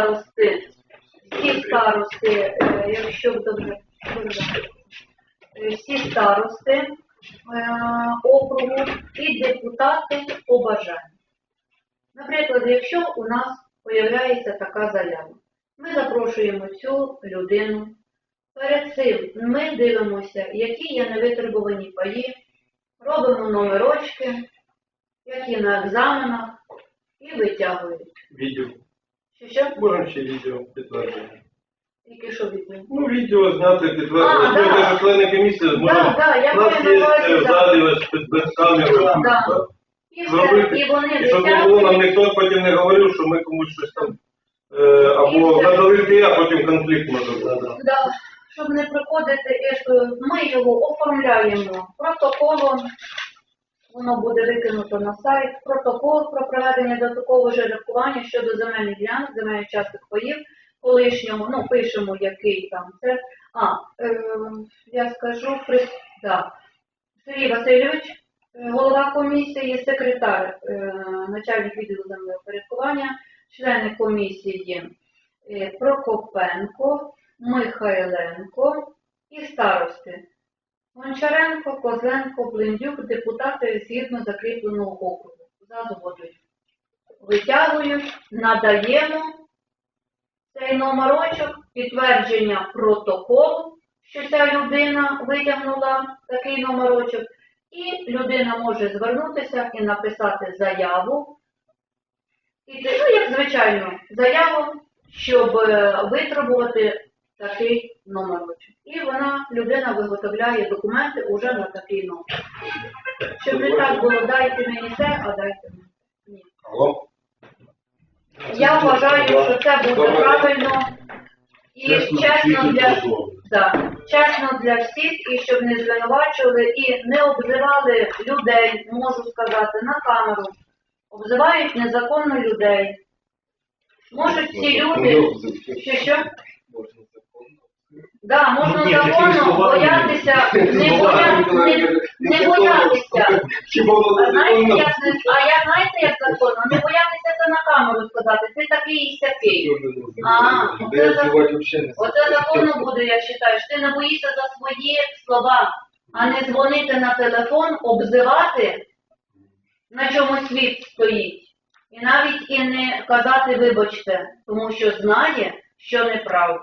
старости, всі старости, е, якщо добре, е, всі старости е, округу і депутати по бажанню. Наприклад, якщо у нас появляється така заява, ми запрошуємо цю людину. Перед цим ми дивимося, які є невитребувані паї, робимо номерочки, які на екзаменах, і витягують. Відео. Що? Можемо ще відео підтвердження. Тільки що відповідь? Ну, відео зняти, А, підтвердження. да. Ми теж члени комісії зможемо. Да, да, я У нас є е, в да. залі ось без, без камери. Да. так. І все, Зробити. і вони І щоб не було нам ніхто потім не говорив, що ми комусь щось там е, або все. надали а потім конфлікт може бути. Да, щоб не приходити, і що ми його оформляємо протоколом, воно буде викинуто на сайт, протокол про проведення додаткового жеребкування щодо земельних ділянок, земельних часток паїв, колишнього, ну, пишемо, який там це. А, е, я скажу, при, да. Сергій Васильович, е, голова комісії, секретар, е, начальник відділу землеупорядкування, члени комісії е, Прокопенко, Михайленко і старости. Гончаренко, Козленко, Блиндюк, депутати згідно закріпленого округу. За згодою. Витягують, надаємо цей номерочок, підтвердження протоколу, що ця людина витягнула такий номерочок, і людина може звернутися і написати заяву. І ну, як звичайно, заяву, щоб е, витребувати такий номерочок. І вона, людина виготовляє документи уже на такий номер. Щоб не так було, дайте мені це, а дайте мені. це. Ні. Алло? Я вважаю, що це буде правильно і чесно для, да, чесно для всіх, і щоб не звинувачували і не обзивали людей, можу сказати, на камеру. Обзивають незаконно людей. Можуть ці люди, що що? Да, можна такими законно боятися, не, боя, не, боятися. А знаєте, як, а я знаєте, як законно? Не боятися це на камеру сказати, ти такий і сякий. А, оце, за- оце законно буде, я вважаю, що ти не боїшся за свої слова, а не дзвонити на телефон, обзивати, на чому світ стоїть. І навіть і не казати вибачте, тому що знає, що неправда.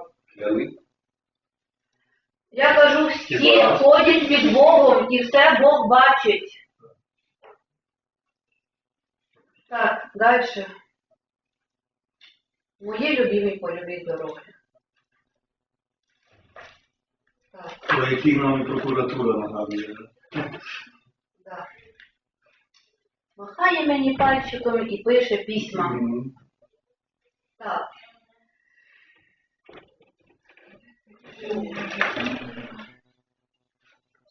Я кажу, всі ходять під Богом і все Бог бачить. Так, далі. Мої любимі польові дороги. Так, Про який нам і прокуратура нагадує. так. Махає мені пальчиком і пише письма. Мгм. Так.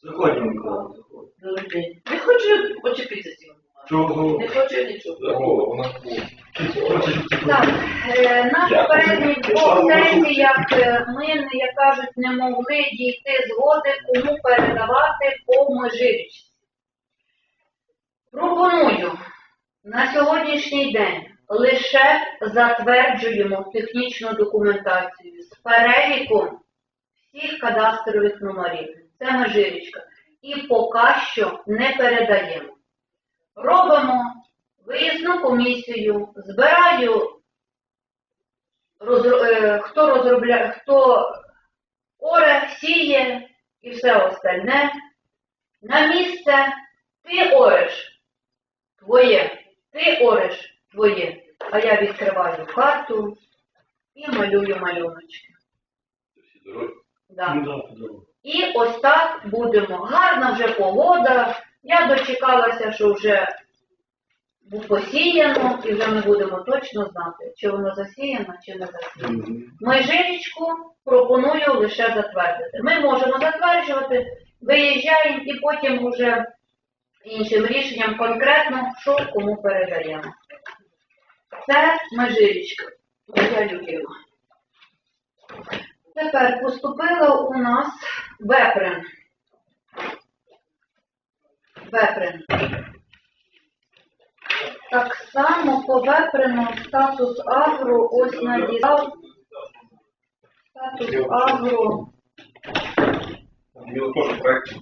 Заходь, Микола, заходь. Добрий день. Не хочу почепитися з цього. Чого? Не хочу нічого. Так, е, на попередніх двох сесіях е, ми, як кажуть, не могли дійти згоди, кому передавати по межирічці. Пропоную на сьогоднішній день лише затверджуємо технічну документацію з переліком всіх кадастрових номерів. Це межирічка. І поки що не передаємо. Робимо виїзну комісію, збираю, е, хто розробляє, хто оре, сіє і все остальне. На місце ти ореш твоє, ти ореш твоє, а я відкриваю карту і малюю малюночки. Да. Ну. І ось так будемо. Гарна вже погода. Я дочекалася, що вже посіяно, і вже ми будемо точно знати, чи воно засіяно, чи не засіяно. Мгм. Межирічку пропоную лише затвердити. Ми можемо затверджувати, виїжджаємо і потім уже іншим рішенням конкретно, що кому передаємо. Це межирічка. Моя любима. Тепер поступила у нас веприн. Веприн. Так само по веприну статус агро ось надіслав. Статус агро Діло теж прошу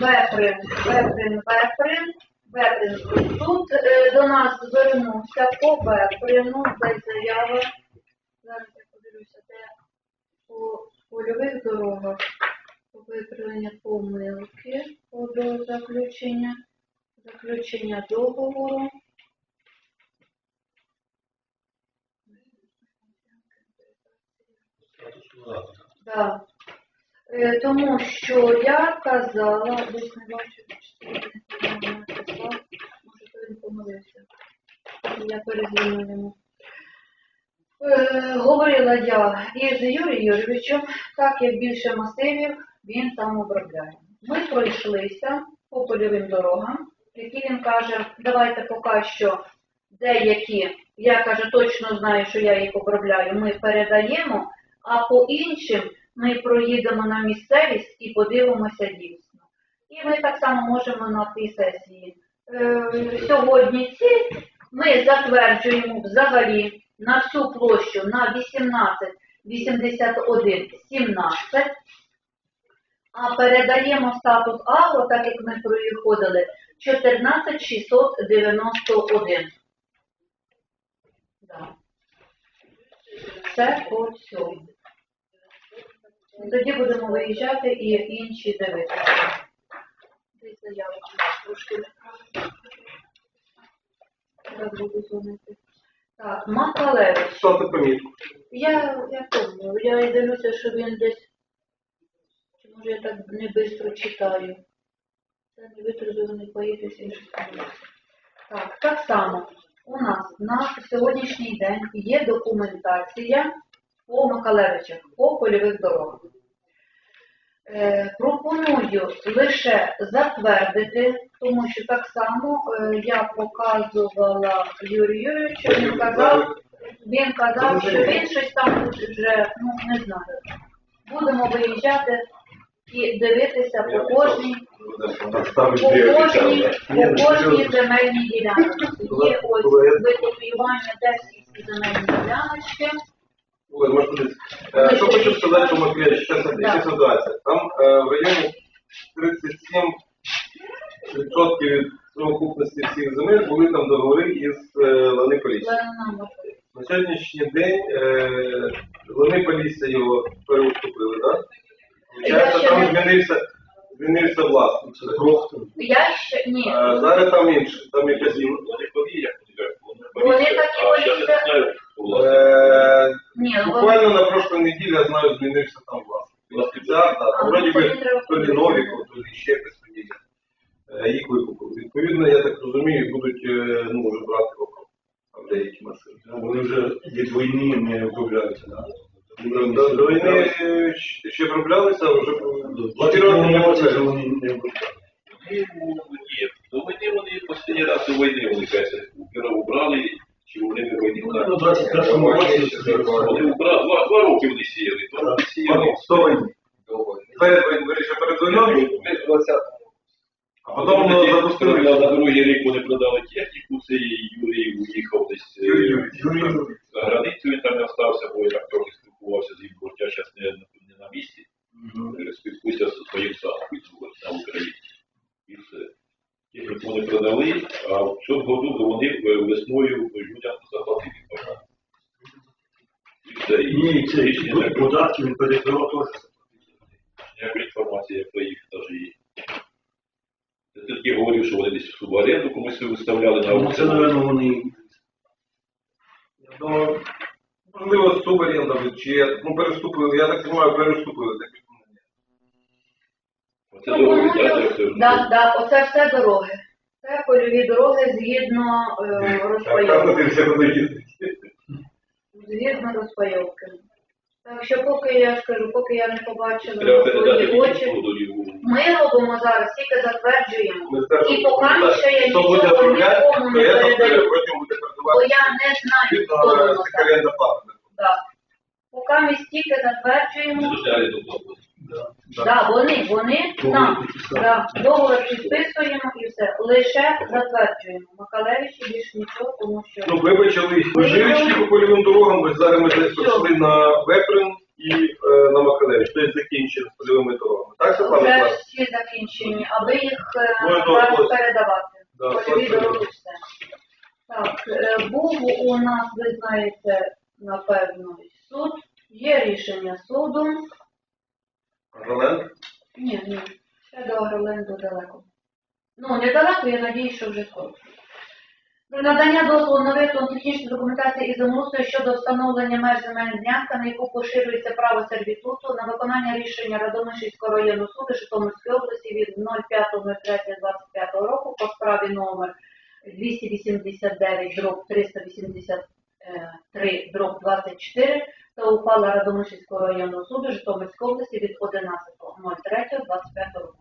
веприн. Веприн, веприн, веприн. Тут е, до нас звернувся по веприну, де заява. Зараз я подивлюся, де по польових дорогах виправлення помилки по до заключення, заключення договору. Да. Е, тому що я казала, десь не бачу, чи це не написав, може то він помилився. Я перезвоню йому. Е, говорила я із Юрієм Юрійовичем, так як більше масивів він там обробляє. Ми пройшлися по польовим дорогам, які він каже, давайте поки що деякі, я каже, точно знаю, що я їх обробляю, ми передаємо, а по іншим ми проїдемо на місцевість і подивимося дійсно. І ми так само можемо на тій сесії. Е, сьогодні ці ми затверджуємо взагалі на всю площу на 18, 81, 17, а передаємо статус агро, так як ми проходили, 14 691. Да. Це по всьому. Тоді будемо виїжджати і інші дивитися. Десь заявочку трошки не. Зараз буду дзвонити. Так, Макалевич. Ставте помітку. Я, я помню, я і дивлюся, що він десь, чи може я так не швидко читаю. Це не витребуваний поїдеться інших Так, так само. У нас на сьогоднішній день є документація по Макалевичах, по польових дорогах. Е, пропоную лише затвердити, тому що так само е, я показувала Юрію Юрійовичу, він казав, він казав, що він щось там вже, ну не знаю. Будемо виїжджати і дивитися по кожній, по кожній, по кожній земельній ділянці. Є ось викопіювання де всі земельні діляночки. Ой, подивитися. Е, Що хочу сказати по Матвію, що яка ситуація. Там е, в районі 37% від совокупності всіх земель були там договори із е, Лани Полісся. На сьогоднішній день е, Лани Полісся його переуступили, так? Я ще там не- змінився, змінився власник. Я ще ні. Е, Зараз там інше, там якась Вони такі поліція. Е, Ні, Буквально на прошлой неділі, я знаю, змінився там власник. Спеціально, А, а, вроді ну, би, то лі Новіков, то лі ще. Е, Їх викупили. Відповідно, я так розумію, будуть е, ну, вже брати округ. Там деякі машини. Вони вже від війни не обробляються, так? До, до, до війни ще ще оброблялися, а вже Два 4 роки не роки вже вони не обробляють. Ні, до війни вони останній раз до війни вони кажуть, вони в 21 році це Вони убрали, два, два роки вони сіяли, два роки сіяли. Сто війни. Перед війною, вирішив перед війною, а потім ну, запустили. На другий рік вони продали техніку, цей Юрій уїхав десь е, за границю, він там не остався, бо я так трохи спілкувався з ним, бо зараз не, не на місці. Е, Спілкуюся зі своїм садом на Україні. І все. Техніку вони продали, а в цьому году вони е, весною людям заплатили. пока. І все, і Ні, це рішення податки він перекривав теж. Ніяка інформація про їх навіть є. Я тільки говорив, що вони десь в субаренду комусь виставляли на Ну, це, аукціон. напевно, вони Ну, можливо, субарендами, чи ну, переступили, я так розумію, переступили. Так, як мене. Оце дороги, так, це Ну, Да, да, оце все дороги. Це польові дороги згідно е, Так, розпайовки. ти все одно їздить. Згідно розпайовки. Так що поки я ж кажу, поки я не побачила свої очі, ми робимо зараз, тільки затверджуємо. І поки що я нічого нікому не передаю. Бо я не знаю, хто воно. Да. Поки ми стільки затверджуємо, Не дождали до того. Да. Вони, вони нам. Да, договор підписуємо і все. Лише затверджуємо. Макалевич і більш нічого, тому що Ну, ви почали Межирички по польовим дорогам, ось зараз ми десь пішли на Веприн і е, на Макалевич, тобто закінчили з польовими дорогами. Так, Світлана вже Миколаївна? всі закінчені, аби їх е, Ой, то зараз ось. передавати. Да, Польові дороги все. Так, е, був у нас, ви знаєте, напевно, суд. Є рішення суду. Ролен? Ні, ні, ще до Агроленду далеко. Ну, недалеко, я надію, що вже скоро. Про надання дозволу на виготовлення технічної документації і землеустрою щодо встановлення меж земельної ділянки, на яку поширюється право сервітуту на виконання рішення Радомишльського районного суду Житомирської області від 05.03.25 року по справі номер 289 дроб 383 дроб 24 та ухвала Радомишльського районного суду Житомирської області від 11.03.25 року.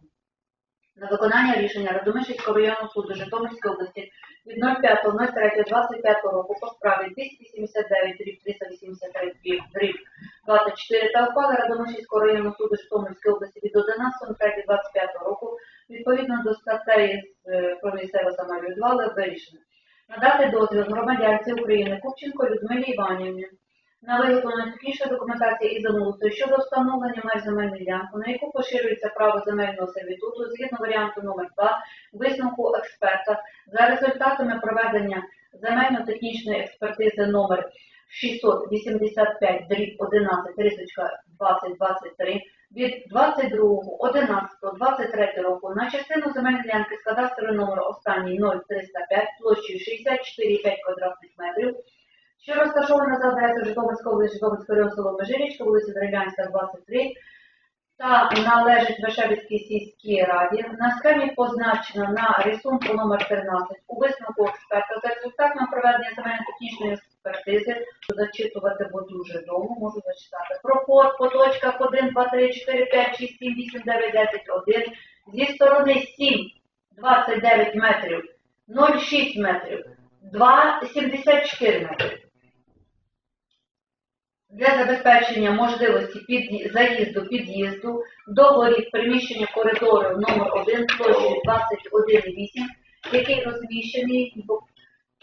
На виконання рішення Радомишльського районного суду Житомирської області від 05.03.25 року по справі 289 дріб 383 дріб дріб 24 та ухвали Радомишльського районного суду Житомирської області від 11.03.25 року відповідно до статей е, про місцеве самоврядування вирішено надати дозвіл громадянці України Купченко Людмилі Іванівні на виготовлення технічної документації і землеустрою щодо встановлення меж земельної ділянки, на яку поширюється право земельного сервітуту згідно варіанту номер 2 висновку експерта за результатами проведення земельно-технічної експертизи номер 685 дріб 11 рисочка 2023 від 22.11.23 року на частину земельної ділянки з кадастровим номером останній 0305 площею 64,5 квадратних метрів що розташована за адресою Житомирської області, Житомирського району Межирічка, вулиця Дерев'янська, 23, та належить Вишевицькій сільській раді. На схемі позначено на рисунку номер 13 у висновку експерта за результатами проведення земельно-технічної експертизи, зачитувати, бо дуже довго, можу зачитати. Пропор по точках 1, 2, 3, 4, 5, 6, 7, 8, 9, 10, 1, зі сторони 7, 29 метрів, 0,6 метрів, 2,74 метрів для забезпечення можливості під'ї- заїзду під'їзду до воріт приміщення коридору номер 1 площею 21,8, який розміщений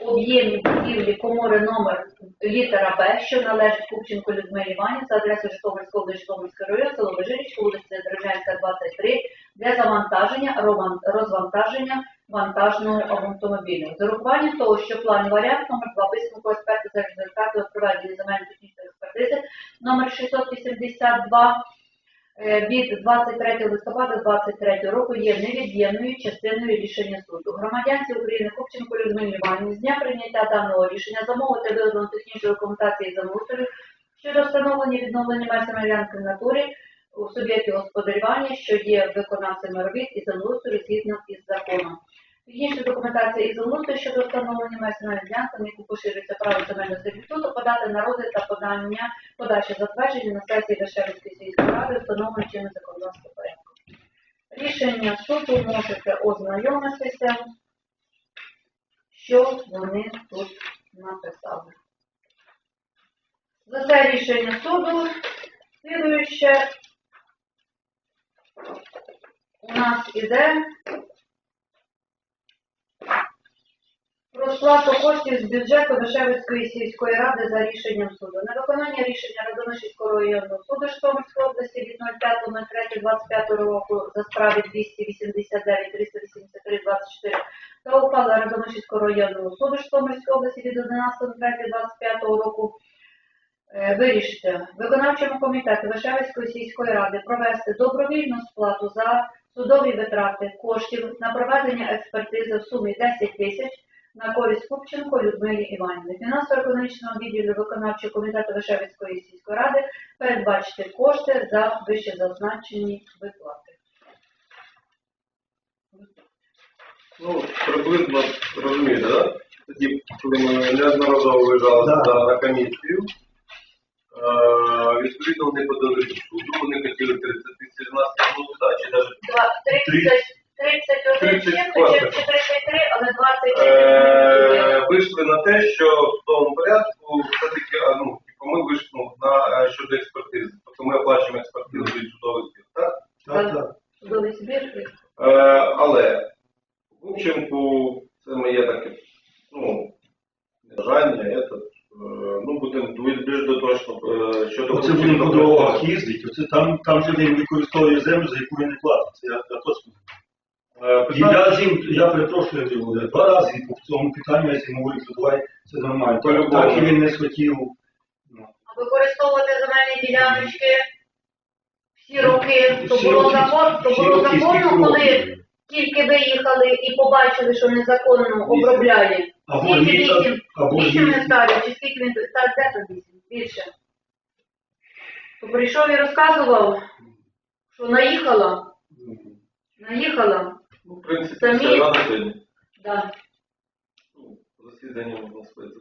в об'ємі будівлі комори номер літера Б, що належить Купченко Людмилі Іванівні за адресою Житомирської області, Житомирський район, село Вижирічка, вулиця Дерев'янська, 23, для завантаження, розвантаження вантажного автомобіля. З урахуванням того, що план варіант номер 2 висновку експерта за результатами проведення земельно-технічної експертизи номер 682 е, від 23 листопада 2023 року є невід'ємною частиною рішення суду. Громадянці України Купченко Людмилі Іванівні з дня прийняття даного рішення замовити виготовлення технічної документації замусорів щодо встановлення відновлення меж земельянки натурі у суб'єкті господарювання, що є виконавцями робіт і землеустрою згідно із законом. Технічна документація і землеустрою щодо встановлення земельної ділянки, на яку поширюється право земельного сервітуту, подати на розгляд та подання подачі затвердження на сесії Вишевицької сільської ради, встановлено чинним законодавством порядку. Рішення суду можете ознайомитися, що вони тут написали. За це рішення суду слідуюче у нас іде про сплату коштів з бюджету Вишевицької сільської ради за рішенням суду. На виконання рішення Радомишльського районного суду Житомирської області від 05.03.25 року за справі 289 383 24 та ухвала Радомишльського районного суду Житомирської області від 11.03.25 року Е, вирішити виконавчому комітету Вишевицької сільської ради провести добровільну сплату за судові витрати коштів на проведення експертизи в сумі 10 тисяч на користь Купченко Людмилі Іванівни. Фінансово-економічного відділу виконавчого комітету Вишевицької сільської ради передбачити кошти за вище зазначені виплати. Ну, приблизно розумієте, так? Тоді, коли ми неодноразово виїжджали Да. на комісію, відповідно вони подали суду, вони хотіли 30 тисяч нас тягнути, да, чи навіть Два- 30, 31 30 чим, хватить. чи 33, але 20 Е, вийшли на те, що в тому порядку все-таки, ну, типу, ми вийшли ну, на е, щодо експертизи. Тобто ми оплачуємо експертизу від судових діл, так? будемо більш доточно, е, що Оце будемо по дорогах їздити, оце там, же використовує землю, за яку він не платить. Я, я точно. Е, І я з я перепрошую, Андрій, два рази по цьому питанню, я ним говорю, що давай, це нормально. По-любому. Так і він не схотів. Ну, А використовувати земельні діляночки всі роки, то всі було роки- закон, то всі було роки, скільки законно, коли років? тільки виїхали і побачили, що незаконно обробляє. Або Скільки літа, вісім? або Вісім літа. гектарів, чи скільки він став, де то вісім? Більше. Прийшов і розказував, що наїхала, наїхала, Ну, в принципі, Самі- все рано сьогодні. да. Ну, Засідання можна сказати.